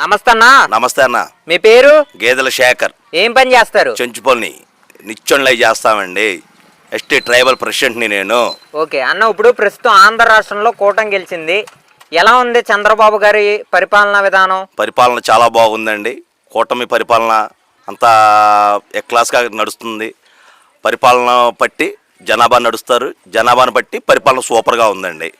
నమస్తే అన్నా. నమస్తే అన్న. మీ పేరు? గేదెల శేఖర్. ఏం పని చేస్తారు? చెంచుపల్ని నిత్యంలో చేస్తామండి. ఎస్టీ ట్రైబల్ ప్రెసిడెంట్ని నేను. ఓకే అన్న ఇప్పుడు ప్రస్తుతం ఆంధ్ర రాష్ట్రంలో కూటమి గెలిచింది. ఎలా ఉంది చంద్రబాబు గారి పరిపాలనా విధానం? పరిపాలన చాలా బాగుందండి. కూటమి పరిపాలన అంతా ఎక్లాస్గా నడుస్తుంది. పరిపాలన బట్టి జనాభా నడుస్తారు. జనాభాను బట్టి పరిపాలన సూపర్గా ఉందండి.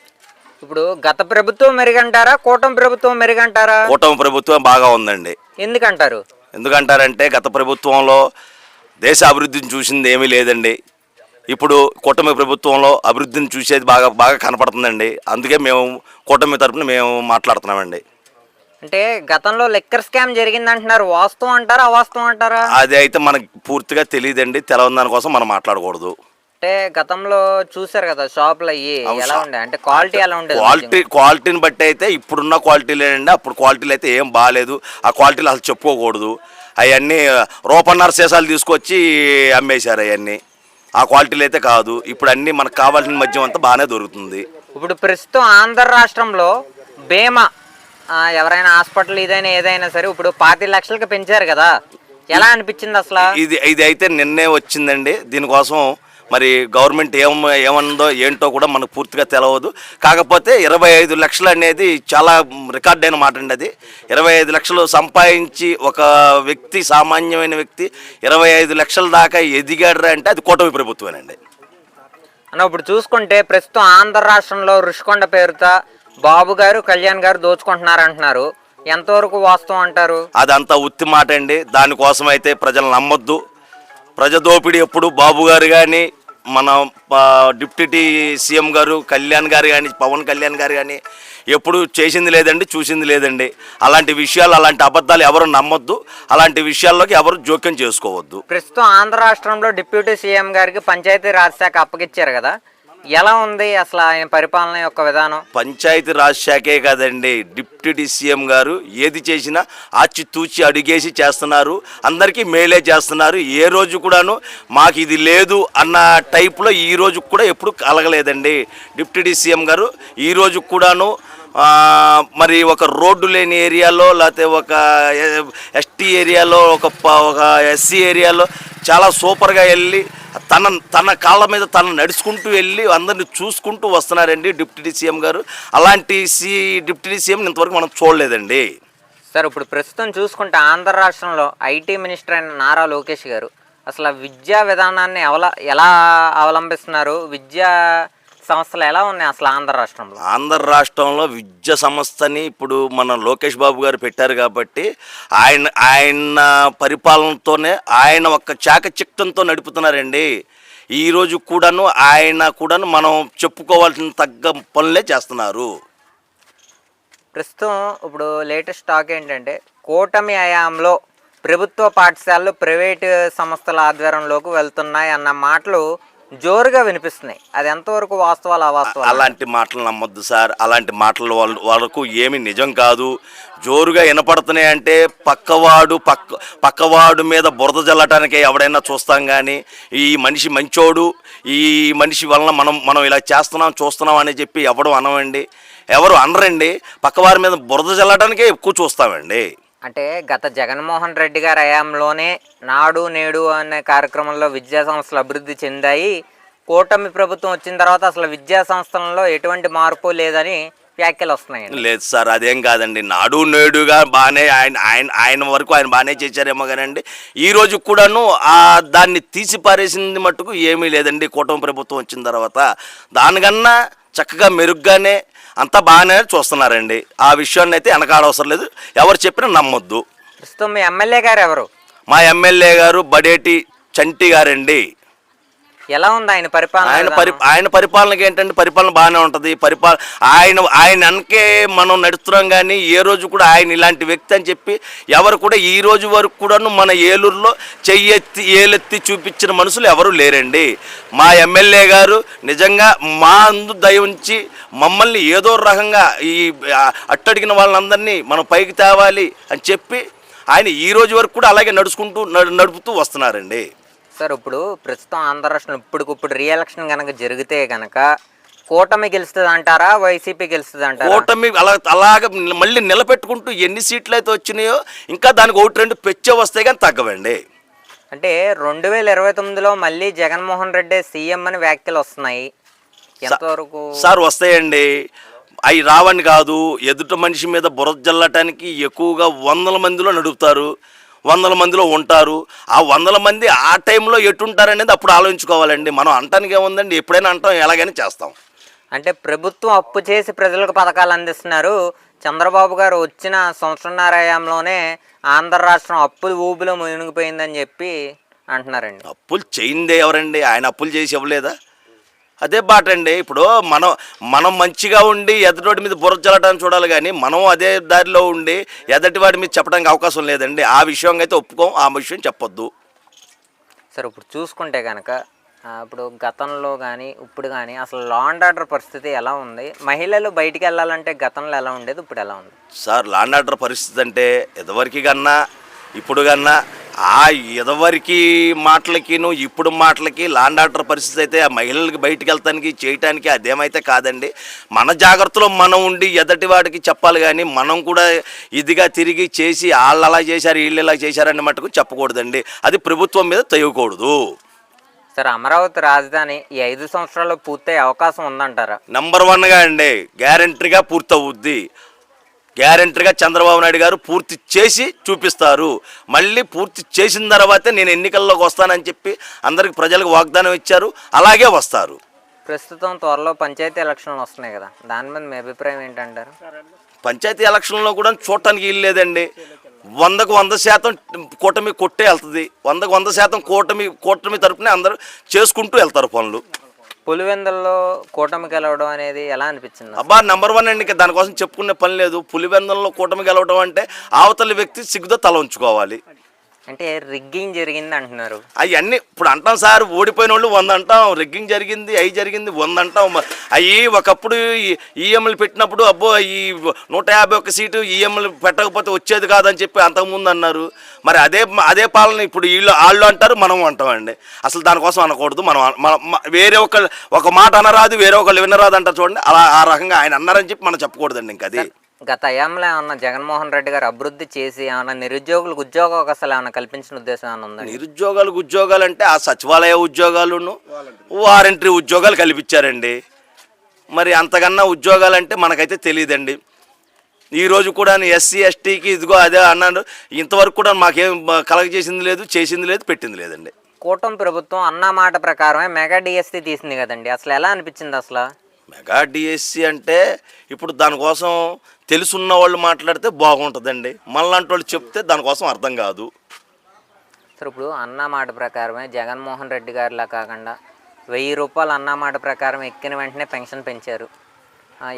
ఇప్పుడు గత ప్రభుత్వం మెరుగంటారా? కూటమి ప్రభుత్వం మెరుగంటారా? కూటమి ప్రభుత్వం బాగా ఉందండి. ఎందుకంటారు? ఎందుకంటారంటే గత ప్రభుత్వంలో దేశ అభివృద్ధిని చూసింది ఏమీ లేదండి. ఇప్పుడు కూటమి ప్రభుత్వంలో అభివృద్ధిని చూసేది బాగా బాగా కనపడుతుందండి. అందుకే మేము కూటమి తరపున మేము మాట్లాడుతున్నామండి. అంటే గతంలో లెక్కర్ స్కామ్ జరిగింది అంటున్నారు వాస్తవం అంటారా అవాస్తవం అంటారా? అది అయితే మనకు పూర్తిగా తెలియదండి. తెలవని దానికోసం మనం మాట్లాడకూడదు. అంటే గతంలో చూసారు కదా షాపులు అయ్యి ఎలా ఉండే? అంటే క్వాలిటీ ఎలా ఉండేది క్వాలిటీ క్వాలిటీని బట్టి అయితే ఇప్పుడున్న క్వాలిటీలేనండి అప్పుడు క్వాలిటీలు అయితే ఏం బాగాలేదు ఆ క్వాలిటీలు అసలు చెప్పుకోకూడదు. అవన్నీ రూపన్నర సీసాలు తీసుకొచ్చి అమ్మేశారు అవన్నీ. ఆ క్వాలిటీలు అయితే కాదు. ఇప్పుడు అన్నీ మనకు కావాల్సిన మద్యం అంతా బాగానే దొరుకుతుంది. ఇప్పుడు ప్రస్తుతం ఆంధ్ర రాష్ట్రంలో బీమా ఎవరైనా హాస్పిటల్ ఇదైనా ఏదైనా సరే ఇప్పుడు పాతి లక్షలకి పెంచారు కదా. ఎలా అనిపించింది అసలు? ఇది ఇది అయితే నిన్నే వచ్చిందండి. దీనికోసం మరి గవర్నమెంట్ ఏం ఏమన్నదో ఏంటో కూడా మనకు పూర్తిగా తెలియదు కాకపోతే ఇరవై ఐదు లక్షలు అనేది చాలా రికార్డ్ అయిన మాట అండి అది. ఇరవై ఐదు లక్షలు సంపాదించి ఒక వ్యక్తి సామాన్యమైన వ్యక్తి ఇరవై ఐదు లక్షల దాకా ఎదిగాడు అంటే అది కూటమి ప్రభుత్వమేనండి. అన్న ఇప్పుడు చూసుకుంటే ప్రస్తుతం ఆంధ్ర రాష్ట్రంలో రుషికొండ పేరుతో బాబు గారు కళ్యాణ్ గారు దోచుకుంటున్నారు అంటున్నారు ఎంతవరకు వాస్తవం అంటారు? అదంతా ఉత్తి మాట అండి. దానికోసం అయితే ప్రజలు నమ్మొద్దు. ప్రజదోపిడి ఎప్పుడు బాబు గారు కానీ మన డిప్యూటీ సీఎం గారు కళ్యాణ్ గారు కానీ పవన్ కళ్యాణ్ గారు కానీ ఎప్పుడు చేసింది లేదండి చూసింది లేదండి. అలాంటి విషయాలు అలాంటి అబద్ధాలు ఎవరు నమ్మొద్దు. అలాంటి విషయాల్లోకి ఎవరు జోక్యం చేసుకోవద్దు. ప్రస్తుతం ఆంధ్ర రాష్ట్రంలో డిప్యూటీ సీఎం గారికి పంచాయతీ రాజ్ శాఖ అప్పగిచ్చారు కదా. ఎలా ఉంది అసలు ఆయన పరిపాలన యొక్క విధానం? పంచాయతీ రాజ్ శాఖే కదండి డిప్యూటీ సీఎం గారు ఏది చేసినా ఆచితూచి అడిగేసి చేస్తున్నారు అందరికీ మేలే చేస్తున్నారు. ఏ రోజు కూడాను మాకు ఇది లేదు అన్న టైప్లో ఈ రోజు కూడా ఎప్పుడు కలగలేదండి. డిప్యూటీ సీఎం గారు ఈ రోజు కూడాను మరి ఒక రోడ్డు లేని ఏరియాలో లేకపోతే ఒక ఎస్టీ ఏరియాలో ఒక ప- ఒక ఎస్సీ ఏరియాలో చాలా సూపర్గా వెళ్ళి తన తన కాళ్ళ మీద తను నడుచుకుంటూ వెళ్ళి అందరిని చూసుకుంటూ వస్తున్నారండి డిప్యూటీ సీఎం గారు. అలాంటి సీ డిప్యూటీ సీఎం ఇంతవరకు మనం చూడలేదండి. సార్ ఇప్పుడు ప్రస్తుతం చూసుకుంటే ఆంధ్ర రాష్ట్రంలో ఐటీ మినిస్టర్ అయిన నారా లోకేష్ గారు అసలు ఆ విద్యా విధానాన్ని అవల ఎలా అవలంబిస్తున్నారు? విద్యా సంస్థలు ఎలా ఉన్నాయి అసలు ఆంధ్ర రాష్ట్రంలో? ఆంధ్ర రాష్ట్రంలో విద్యా సంస్థని ఇప్పుడు మన లోకేష్ బాబు గారు పెట్టారు కాబట్టి ఆయన ఆయన పరిపాలనతోనే ఆయన ఒక చాకచక్యంతో నడుపుతున్నారండి. ఈ రోజు కూడాను ఆయన కూడాను మనం చెప్పుకోవాల్సిన తగ్గ పనులే చేస్తున్నారు. ప్రస్తుతం ఇప్పుడు లేటెస్ట్ టాక్ ఏంటంటే కూటమి హయాంలో ప్రభుత్వ పాఠశాలలు ప్రైవేటు సంస్థల ఆధ్వర్యంలోకి వెళ్తున్నాయి అన్న మాటలు జోరుగా వినిపిస్తున్నాయి. అది ఎంతవరకు వాస్తవాలు అవాస్తవాలు? అలాంటి మాటలు నమ్మొద్దు సార్. అలాంటి మాటలు వాళ్ళ వాళ్ళకు ఏమి నిజం కాదు. జోరుగా వినపడుతున్నాయి అంటే పక్కవాడు పక్క పక్కవాడు మీద బురద జల్లటానికి ఎవడైనా చూస్తాం కానీ ఈ మనిషి మంచోడు ఈ మనిషి వలన మనం మనం ఇలా చేస్తున్నాం చూస్తున్నాం అని చెప్పి ఎవడు అనవండి? ఎవరు అనరండి? పక్కవారి మీద బురద జల్లటానికే ఎక్కువ చూస్తామండి. అంటే గత జగన్మోహన్ రెడ్డి గారి హయాంలోనే నాడు నేడు అనే కార్యక్రమంలో విద్యా సంస్థలు అభివృద్ధి చెందాయి. కూటమి ప్రభుత్వం వచ్చిన తర్వాత అసలు విద్యా సంస్థలలో ఎటువంటి మార్పు లేదని వ్యాఖ్యలు వస్తున్నాయి లేదు సార్ అదేం కాదండి. నాడు నేడుగా బాగానే ఆయన ఆయన ఆయన వరకు ఆయన బాగానే చేశారేమో కానండి. ఈ రోజు కూడాను ఆ దాన్ని తీసి పారేసింది మట్టుకు ఏమీ లేదండి. కూటమి ప్రభుత్వం వచ్చిన తర్వాత దానికన్నా చక్కగా మెరుగ్గానే అంతా బాగానే చూస్తున్నారండి. ఆ విషయాన్ని అయితే వెనకాడవసరం లేదు. ఎవరు చెప్పినా నమ్మొద్దు. ప్రస్తుతం మీ ఎమ్మెల్యే గారు ఎవరు? మా ఎమ్మెల్యే గారు బడేటి చంటి గారండి. ఎలా ఉంది ఆయన పరిపాలన ఆయన పరి? ఆయన పరిపాలనకి ఏంటంటే పరిపాలన బాగానే ఉంటుంది. పరిపాలన ఆయన ఆయన వెనకే మనం నడుస్తున్నాం కానీ ఏ రోజు కూడా ఆయన ఇలాంటి వ్యక్తి అని చెప్పి ఎవరు కూడా ఈ రోజు వరకు కూడాను మన ఏలూరులో చెయ్యెత్తి ఏలెత్తి చూపించిన మనుషులు ఎవరు లేరండి. మా ఎమ్మెల్యే గారు నిజంగా మా అందు దయ ఉంచి మమ్మల్ని ఏదో రకంగా ఈ అట్టడిగిన వాళ్ళందరినీ మనం పైకి తేవాలి అని చెప్పి ఆయన ఈ రోజు వరకు కూడా అలాగే నడుచుకుంటూ నడు- నడుపుతూ వస్తున్నారండి. సార్ ఇప్పుడు ప్రస్తుతం ఆంధ్ర రాష్ట్రంలో ఇప్పటికిప్పుడు రీఎలక్షన్ కనుక జరిగితే కనుక కూటమి గెలుస్తుంది అంటారా వైసీపీ గెలుస్తుంది అంటారా కూటమి అలా అలాగ మళ్ళీ నిలబెట్టుకుంటూ ఎన్ని సీట్లు అయితే వచ్చినాయో ఇంకా దానికి ఒకటి రెండు పెచ్చే వస్తాయి కానీ తగ్గవండి. అంటే రెండు వేల ఇరవై తొమ్మిదిలో మళ్ళీ జగన్మోహన్ రెడ్డి సీఎం అని వ్యాఖ్యలు వస్తున్నాయి. ఎంతవరకు? సార్ వస్తాయండి. అవి రావని కాదు ఎదుట మనిషి మీద బురద జల్లటానికి ఎక్కువగా వందల మందిలో నడుపుతారు. వందల మందిలో ఉంటారు. ఆ వందల మంది ఆ టైంలో ఎటుంటారనేది అప్పుడు ఆలోచించుకోవాలండి. మనం అంటానికి ఏముందండి? ఎప్పుడైనా అంటాం ఎలాగైనా చేస్తాం. అంటే ప్రభుత్వం అప్పు చేసి ప్రజలకు పథకాలు అందిస్తున్నారు. చంద్రబాబు గారు వచ్చిన సంవత్సరంన్నర హయాంలోనే ఆంధ్ర రాష్ట్రం అప్పులు ఊబిలో మునిగిపోయిందని చెప్పి అంటున్నారండి. అప్పులు చేయిందే ఎవరండి? ఆయన అప్పులు చేసి ఇవ్వలేదా? అదే బాట అండి. ఇప్పుడు మనం మనం మంచిగా ఉండి ఎదుటి మీద బుర్ర చల్లటాన్ని చూడాలి కానీ మనం అదే దారిలో ఉండి ఎదటి వాడి మీద చెప్పడానికి అవకాశం లేదండి. ఆ విషయం అయితే ఒప్పుకోం ఆ విషయం చెప్పొద్దు. సరే ఇప్పుడు చూసుకుంటే కనుక ఇప్పుడు గతంలో కానీ ఇప్పుడు కానీ అసలు లా అండ్ ఆర్డర్ పరిస్థితి ఎలా ఉంది? మహిళలు బయటికి వెళ్ళాలంటే గతంలో ఎలా ఉండేది? ఇప్పుడు ఎలా ఉంది? సార్ లాండ్ ఆర్డర్ పరిస్థితి అంటే ఎదవరికి కన్నా ఇప్పుడు కన్నా ఆ ఎదవరికి మాటలకిను ఇప్పుడు మాటలకి లాండ్ ఆర్డర్ పరిస్థితి అయితే ఆ మహిళలకి బయటికి వెళ్తానికి చేయటానికి అదేమైతే కాదండి. మన జాగ్రత్తలో మనం ఉండి ఎదటి వాడికి చెప్పాలి కానీ మనం కూడా ఇదిగా తిరిగి చేసి వాళ్ళు అలా చేశారు వీళ్ళు ఇలా చేశారని మటుకు చెప్పకూడదండి. అది ప్రభుత్వం మీద తెయకూడదు. సరే అమరావతి రాజధాని ఈ ఐదు సంవత్సరాల్లో పూర్తయ్యే అవకాశం ఉందంటారా? నంబర్ వన్గా అండి గ్యారంటీగా పూర్తవుద్ది. గ్యారంటీగా చంద్రబాబు నాయుడు గారు పూర్తి చేసి చూపిస్తారు. మళ్ళీ పూర్తి చేసిన తర్వాతే నేను ఎన్నికల్లోకి వస్తానని చెప్పి అందరికి ప్రజలకు వాగ్దానం ఇచ్చారు. అలాగే వస్తారు. ప్రస్తుతం త్వరలో పంచాయతీ ఎలక్షన్లు వస్తున్నాయి కదా దాని మీద మీ అభిప్రాయం ఏంటంటారు? పంచాయతీ ఎలక్షన్లో కూడా చూడటానికి వీలు లేదండి. వందకు వంద శాతం కూటమి కొట్టే వెళ్తుంది. వందకు వంద శాతం కూటమి కూటమి తరపునే అందరూ చేసుకుంటూ వెళ్తారు పనులు. పులివెందుల్లో కూటమి గెలవడం అనేది ఎలా అనిపించింది? అబ్బా నెంబర్ వన్ అండి ఇంకా దానికోసం చెప్పుకునే పని లేదు. పులివెందల్లో కూటమి గెలవడం అంటే అవతలి వ్యక్తి సిగ్గుతో తల ఉంచుకోవాలి. అంటే రిగ్గింగ్ జరిగింది అంటున్నారు. అవన్నీ ఇప్పుడు అంటాం సార్ ఓడిపోయిన వాళ్ళు వంద అంటాం రెగ్గింగ్ జరిగింది అవి జరిగింది వంద అంటాం అవి ఒకప్పుడు ఈఎంలు పెట్టినప్పుడు అబ్బో ఈ నూట యాభై ఒక్క సీటు ఈఎంలు పెట్టకపోతే వచ్చేది కాదని చెప్పి అంతకుముందు అన్నారు. మరి అదే అదే పాలన ఇప్పుడు వీళ్ళు వాళ్ళు అంటారు మనం అంటామండి. అసలు దానికోసం అనకూడదు మనం వేరే ఒక ఒక మాట అనరాదు వేరే ఒకళ్ళు వినరాదు అంటారు చూడండి. అలా ఆ రకంగా ఆయన అన్నారని చెప్పి మనం చెప్పకూడదండి ఇంకా అది. గత అయాంలో ఏమన్నా జగన్మోహన్ రెడ్డి గారు అభివృద్ధి చేసి ఏమన్నా నిరుద్యోగులకు ఉద్యోగ అవకాశాలు ఏమన్నా కల్పించిన ఉద్దేశం ఏమైనా ఉందండి నిరుద్యోగాలకు ఉద్యోగాలు అంటే ఆ సచివాలయ ఉద్యోగాలును వారంటరీ ఉద్యోగాలు కల్పించారండి. మరి అంతకన్నా ఉద్యోగాలు అంటే మనకైతే తెలియదండి. ఈ రోజు కూడా ఎస్సీ ఎస్టీకి ఇదిగో అదే అన్నాడు ఇంతవరకు కూడా మాకేం కలగ చేసింది లేదు చేసింది లేదు పెట్టింది లేదండి. కూటమి ప్రభుత్వం అన్న మాట ప్రకారమే మెగా డిఎస్సి తీసింది కదండి. అసలు ఎలా అనిపించింది అసలు? మెగా డిఎస్సి అంటే ఇప్పుడు దానికోసం తెలుసున్న వాళ్ళు మాట్లాడితే బాగుంటుందండి. మళ్ళంటి వాళ్ళు చెప్తే దానికోసం అర్థం కాదు. సరే ఇప్పుడు అన్న మాట ప్రకారమే జగన్మోహన్ రెడ్డి గారిలా కాకుండా వెయ్యి రూపాయలు అన్న మాట ప్రకారం ఎక్కిన వెంటనే పెన్షన్ పెంచారు.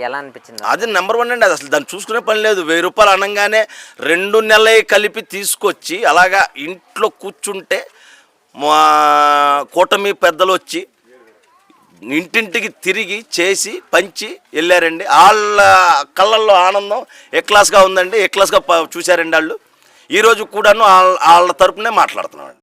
ఎలా అనిపించింది? అది నెంబర్ వన్ అండి. అది అసలు దాన్ని చూసుకునే పని లేదు. వెయ్యి రూపాయలు అనగానే రెండు నెలలు కలిపి తీసుకొచ్చి అలాగా ఇంట్లో కూర్చుంటే మా కూటమి పెద్దలు వచ్చి ఇంటింటికి తిరిగి చేసి పంచి వెళ్ళారండి. వాళ్ళ కళ్ళల్లో ఆనందం ఎక్లాస్గా ఉందండి? ఎక్లాస్గా చూశారండి వాళ్ళు? ఈరోజు కూడాను వాళ్ళ వాళ్ళ తరపునే మాట్లాడుతున్నాం